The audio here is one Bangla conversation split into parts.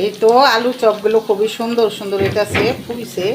এই তো আলু চপগুলো খুবই সুন্দর সুন্দর হইতাছে ফুলছে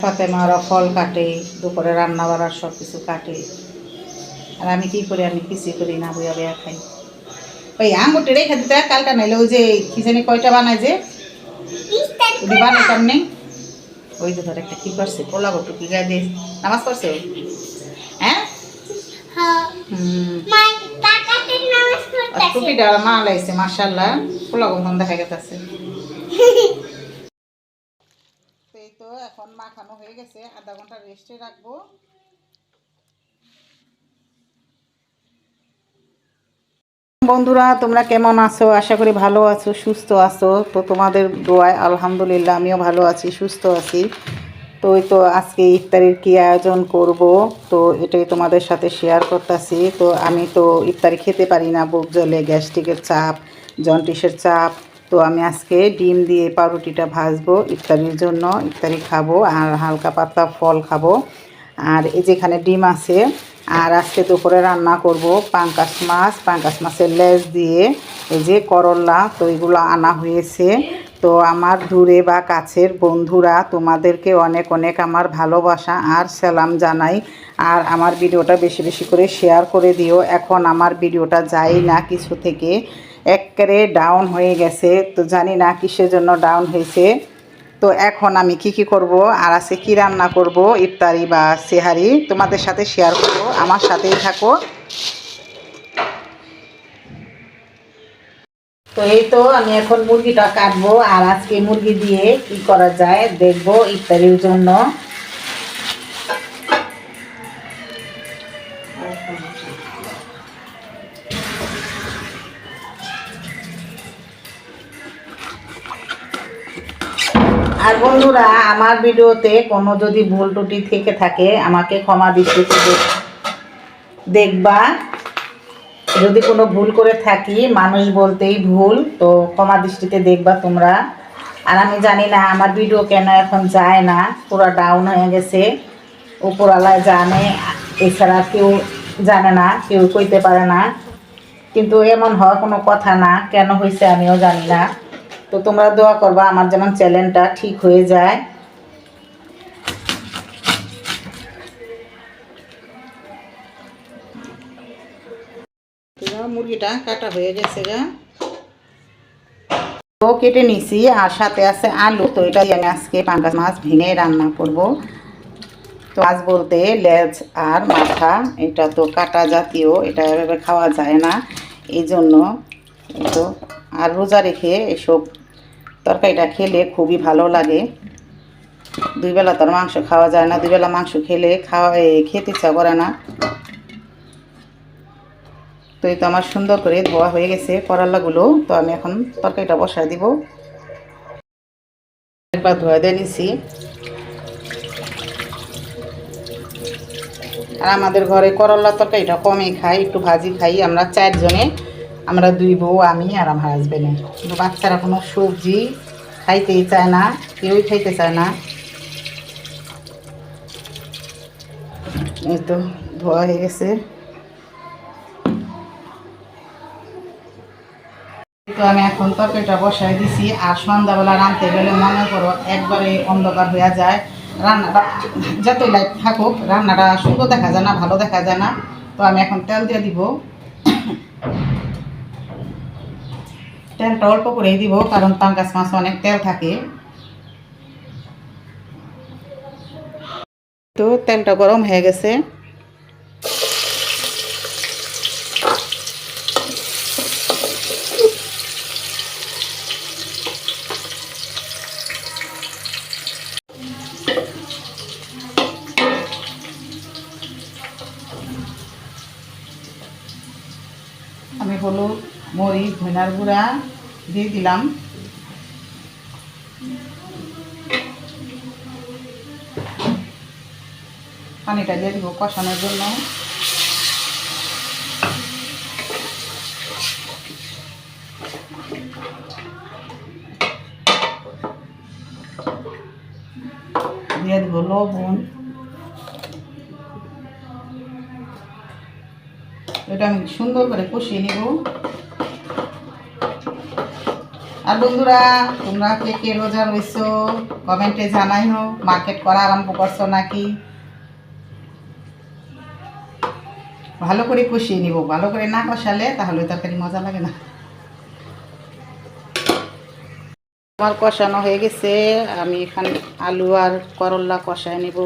সাথে মারা ফল কাটে দুপুরে রান্না বাড়ার সব কিছু কাটে। আর আমি কি করি আমি কিছুই করি না বইয়া বইয়া খাই। ওই আঙ্গুরটি রেখে দিতে কালটা নাইলে ওই যে কি জানি কয়টা বানায় যে? বানাইতাম নেই। ওই তো ধর একটা কি করছে? পোলা বটু কি গায়ে দিয়ে নামাজ পড়ছে হ্যাঁ? আর টুপিটা মা লাইছে মার্শাল্লাহ পোলা গন্ধন দেখা গেছে এই তো এখন মাখানো হয়ে গেছে আধা ঘণ্টা রেস্টে রাখব। বন্ধুরা, তোমরা কেমন আছো? আশা করি ভালো আছো, সুস্থ আছো। তো তোমাদের দোয়ায় আলহামদুলিল্লাহ, আমিও ভালো আছি, সুস্থ আছি। তো ওই তো আজকে ইফতারির কী আয়োজন করব? তো এটাই তোমাদের সাথে শেয়ার করতেছি। তো আমি তো ইফতারি খেতে পারি না, বুক জলে গ্যাস্ট্রিকের চাপ জন্টিসের চাপ। তো আমি আজকে ডিম দিয়ে পাউরুটিটা ভাজবো ইফতারির জন্য। ইফতারি খাব আর হালকা পাতলা ফল খাব। আর এই যেখানে ডিম আছে আর আজকে দুপুরে রান্না করব পাঙ্কাশ মাছ, পাঙ্কাশ মাছের লেজ দিয়ে। এই যে করল্লা তো এগুলো আনা হয়েছে। তো আমার দূরে বা কাছের বন্ধুরা, তোমাদেরকে অনেক অনেক আমার ভালোবাসা আর সালাম জানাই। আর আমার ভিডিওটা বেশি বেশি করে শেয়ার করে দিও। এখন আমার ভিডিওটা যাই না কিছু থেকে। একেবারে ডাউন হয়ে গেছে। তো জানি না কিসের জন্য ডাউন হয়েছে। তো এখন আমি কি কি করব? আর আছে কি রান্না করব? ইফতারি বা সেহারি তোমাদের সাথে শেয়ার করব। আমার সাথেই থাকো। তো এই তো আমি এখন মুরগিটা কাটবো। আর আজকে মুরগি দিয়ে কি করা যায় দেখব ইফতারির জন্য। আর বন্ধুরা, আমার ভিডিওতে কোনো যদি ভুল ত্রুটি থেকে থাকে, আমাকে ক্ষমা দৃষ্টিতে দেখ- দেখবা। যদি কোনো ভুল করে থাকি, মানুষ বলতেই ভুল, তো ক্ষমা দৃষ্টিতে দেখবা তোমরা। আর আমি জানি না, আমার ভিডিও কেন এখন যায় না, পুরো ডাউন হয়ে গেছে, উপরওয়ালায় জানে, এছাড়া কেউ জানে না, কেউ কইতে পারে না। কিন্তু এমন হওয়ার কোনো কথা না, কেন হয়েছে আমিও জানি না। তো তোমরা দোয়া করবা আমার যেমন চ্যানেলটা ঠিক হয়ে যায়। মুরগিটা কাটা হয়ে গেছে গা। তো কেটে নিছি আর সাথে আছে আলু। তো এটাই আমি আজকে পাঙ্গাস মাছ ভেঙে রান্না করব। তো মাছ বলতে লেজ আর মাথা এটা তো কাটা জাতীয় এটা এভাবে খাওয়া যায় না। এই জন্য তো আর রোজা রেখে এসব তরকারিটা খেলে খুবই ভালো লাগে। দুই বেলা তোর মাংস খাওয়া যায় না, দুই বেলা মাংস খেলে খাওয়া খেতে ইচ্ছা করে না। তো এই তো আমার সুন্দর করে ধোয়া হয়ে গেছে করলাগুলো, তো আমি এখন তরকারিটা বসায় দিব। একবার ধোয়া দিয়ে নিছি। আর আমাদের ঘরে করলা তরকারিটা কমই খাই, একটু ভাজি খাই আমরা চারজনে। আমরা দুই বউ, আমি আর আমার হাজবেন্ডে কিন্তু বাচ্চারা কোনো সবজি খাইতেই চায় না, কেউই খাইতে চায় না। এই তো ধোয়া হয়ে গেছে। তো আমি এখন তরকারিটা বসাই দিছি, আর সন্ধ্যাবেলা রাঁধতে গেলে মনে করো একবারে অন্ধকার হয়ে যায়। রান্নাটা যতই লাইট থাকুক, রান্নাটা সুন্দর দেখা যায় না, ভালো দেখা যায় না। তো আমি এখন তেল দিয়ে দিব। তেলটা অল্প করেই দিব, কারণ পাঙ্কাশ মাছ অনেক তেল থাকে। তো তেলটা গরম হয়ে গেছে আমি হলুদ মরিচ ধনার গুঁড়া দিয়ে দিলাম। পানিটা দিয়ে দিব কষানোর জন্য। দিয়ে লবণ। এটা আমি সুন্দর করে কষিয়ে নিব। আর বন্ধুরা, তোমরা কে কে রোজা রয়েছো, কমেন্টে জানাই হোক মার্কেট করা আরম্ভ করছ নাকি? ভালো করে কষিয়ে নিব, ভালো করে না কষালে তাহলে তরকারি মজা লাগে না। আমার কষানো হয়ে গেছে, আমি এখানে আলু আর করল্লা কষায় নেব।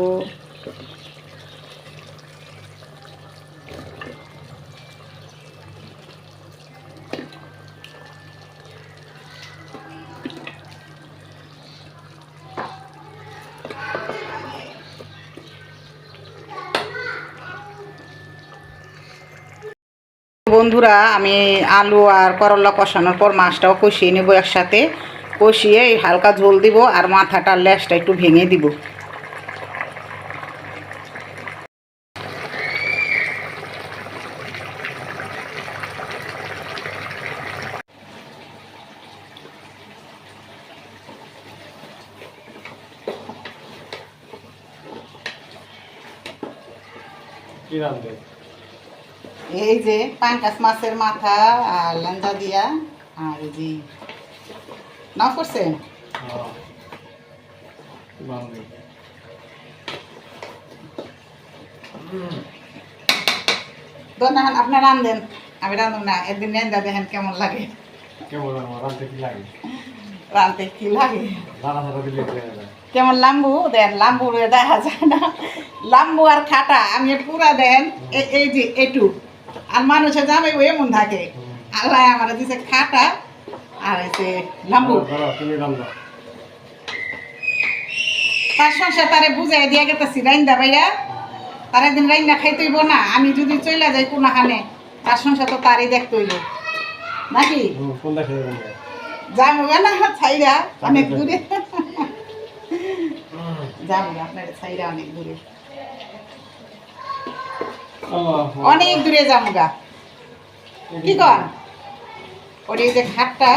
বন্ধুরা, আমি আলু আর করলা কষানোর পর মাছটাও কষিয়ে নেব একসাথে। কষিয়ে হালকা ঝোল দিব আর মাথাটার লেজটা একটু ভেঙে দিব। কি রান্ধে এই যে পাঙ্কাস মাছের মাথা আর লেঞ্জা দিয়া আর যে নাও করছেন দোনাহান আপনি রান্ধেন আমি রান্ধব না একদিন লেঞ্জা দেখেন কেমন লাগে। কেমন রান্ধতে কি লাগে? রান্ধতে কি লাগে? কেমন লাম্বু? দেন লাম্বু দেখা যায় না। লাম্বু আর খাটা আমি পুরা দেন এই যে এটু আর মানুষের জামাই এমন থাকে। আল্লাহ আমার দিছে খাটা আর এই যে লাম্বু। ধরো তুমি রান্ধো তার সংসার তারে বুঝাই দিয়া গেতেছি রাইন্দা ভাইয়া। তার একদিন রাইন্দা খাইতে হইব না আমি যদি চলে যাই কোনখানে তার সংসার তো তারই দেখতে নাকি? যাব না ছাইরা অনেক দূরে। যাব আপনার ছাইরা অনেক দূরে। অনেক দূরে যাব গা। কি কর? ওর এই যে খাটটা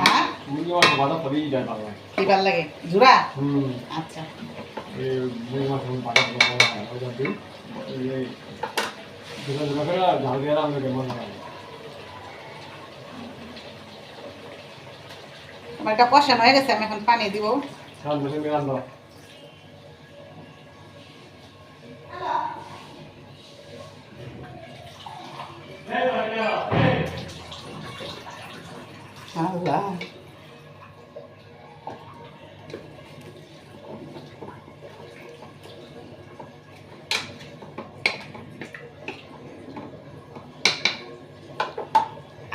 হ্যাঁ? কি ভালো লাগে? জুড়া আচ্ছা। আমার এটা কষানো হয়ে গেছে আমি এখন পানি দিব।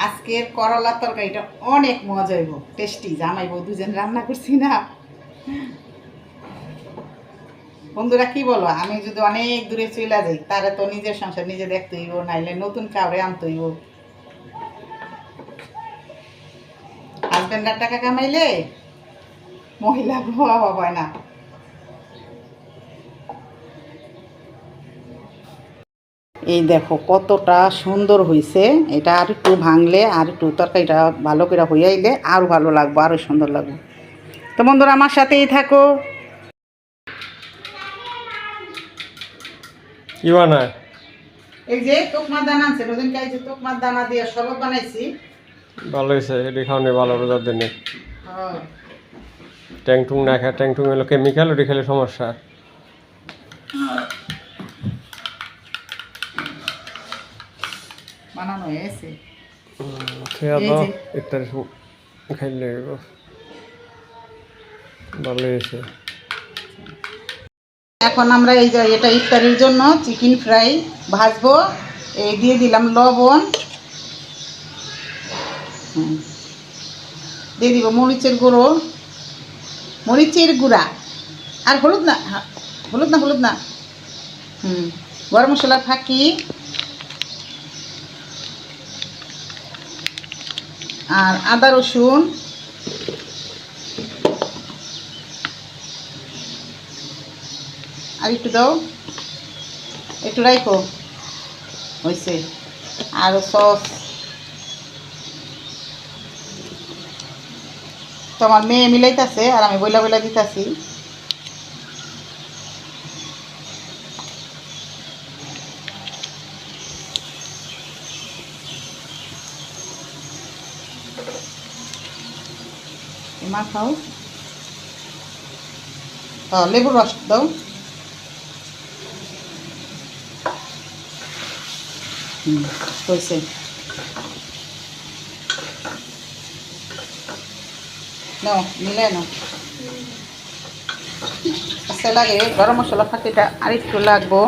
আজকের করলা তরকারিটা অনেক মজা হইব টেস্টি জামাই বউ দুজন রান্না করছি না। বন্ধুরা, কি বলো আমি যদি অনেক দূরে চলে যাই তারে তো নিজের সংসার নিজে দেখতে হইব, নাইলে নতুন কাউরে আনতে হইব। হাজবেন্ডার টাকা কামাইলে মহিলা অভাব হয় না। এই দেখো, কতটা সুন্দর হয়েছে এটা আর একটু ভাঙলে, আর একটু তরকারিটা ভালো করে হইয়াইলে আরও ভালো লাগবে আরও সুন্দর লাগবে। তো বন্ধুরা আমার সাথেই থাকো। কি বানায়? এই যে তোকমার দানা আছে রোদিনকে এই তোকমার দানা দিয়ে শরবত বানাইছি। ভালো হয়েছে এটি খাওয়ানি ভালো রোজার দিনে। হ্যাঁ। ট্যাং টুং না খায় ট্যাং টুং হলো কেমিক্যাল ওটি খেলে সমস্যা। বানানো হয়েছে খেয়া দাও ইত্যাদি খাইলে। এখন আমরা এই যে এটা ইফতারির জন্য চিকেন ফ্রাই ভাজবো, এই দিয়ে দিলাম লবণ। দিয়ে দিব মরিচের গুঁড়ো। মরিচের গুঁড়া। আর হলুদ না হলুদ না হলুদ না। হুম, গরম মশলা ফাঁকি। আর আদা রসুন। আর একটু দাও। একটু রাখো হয়েছে আর সস। তো আমার মেয়ে মিলাইতেছে আর আমি বইলা বইলা দিতেছি। মা খাও। হ্যাঁ লেবুর রস দাও। হয়েছে নাও মিলে নাও আচ্ছা লাগে গরম মশলা ফাঁকিটা আর একটু লাগবো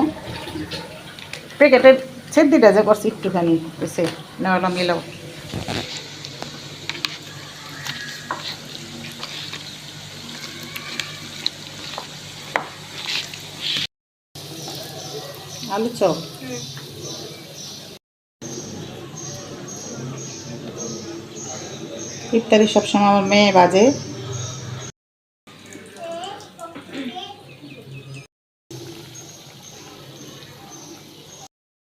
প্যাকেটের সেদ্দিটা যে করছি একটুখানি হয়েছে নেওয়ালা মিলাও আলু চপ ইত্যাদি সবসময় আমার মেয়ে বাজে।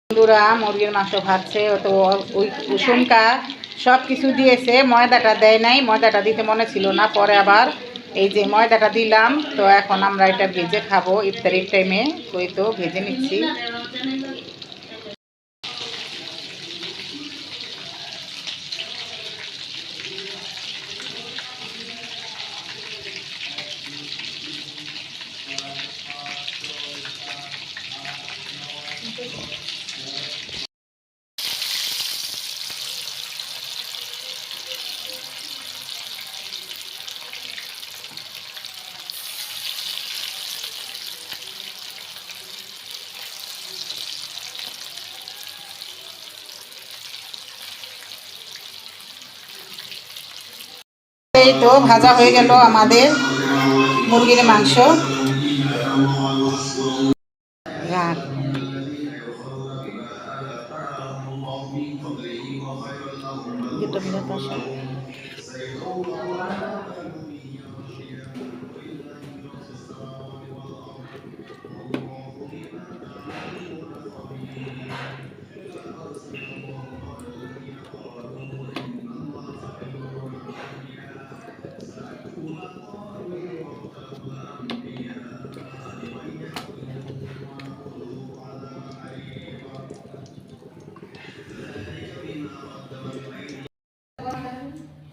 বন্ধুরা, মুরগির মাংস ভাজছে তো ওই কুসুমকা সব কিছু দিয়েছে, ময়দাটা দেয় নাই, ময়দাটা দিতে মনে ছিল না, পরে আবার এই যে ময়দাটা দিলাম, তো এখন আমরা এটা ভেজে খাব ইফতারির টাইমে ওই তো ভেজে নিচ্ছি। এই তো ভাজা হয়ে গেল আমাদের মুরগির মাংস।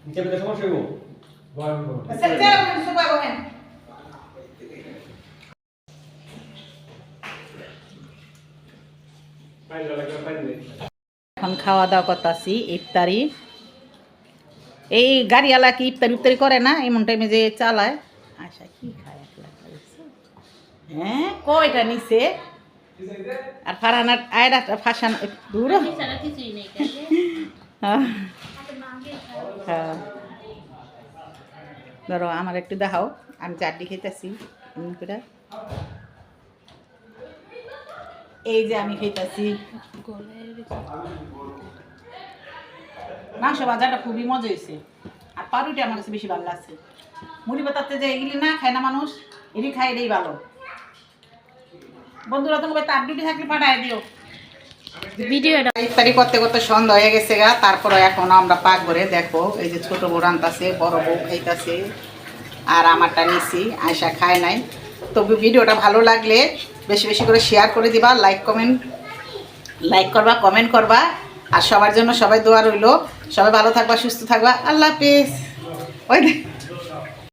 নিচে পেতে সমস্যা হইব এখন খাওয়া দাওয়া করতেছি ইফতারি। এই গাড়িওয়ালা কি ইফতারি ইফতারি করে না? এমন টাইমে যে চালায়। আচ্ছা কি খায়? হ্যাঁ কয়টা নিছে? আর ফারানার আয়রা ফাঁসান দূর ছাড়া কিছুই নেই কাছে হ্যাঁ ধরো আমার একটু দেখাও। আমি চাটনি খেতেছি এমনি করে। এই যে আমি খেতেছি মাংস ভাজাটা খুবই মজা হয়েছে আর পাউরুটি আমার কাছে বেশি ভালো লাগছে। মুড়ি পাতাতে যে এগুলি না খায় না মানুষ এটি খায় এটাই ভালো। বন্ধুরা, তোমাকে তার ডিউটি থাকলে পাঠায় দিও। ভিডিওটা ইফতারি করতে করতে সন্ধ্যা হয়ে গেছে গা তারপরে এখন আমরা পাক করে দেখো, এই যে ছোট বউ রান্তাছে বড় বউ খাইতাছে, আর আমারটা নিছি আয়সা খায় নাই। তো ভিডিওটা ভালো লাগলে বেশি বেশি করে শেয়ার করে দিবা লাইক কমেন্ট লাইক করবা কমেন্ট করবা, আর সবার জন্য সবাই দোয়া রইল। সবাই ভালো থাকবা, সুস্থ থাকবা, আল্লাহ হাফিজ। ওই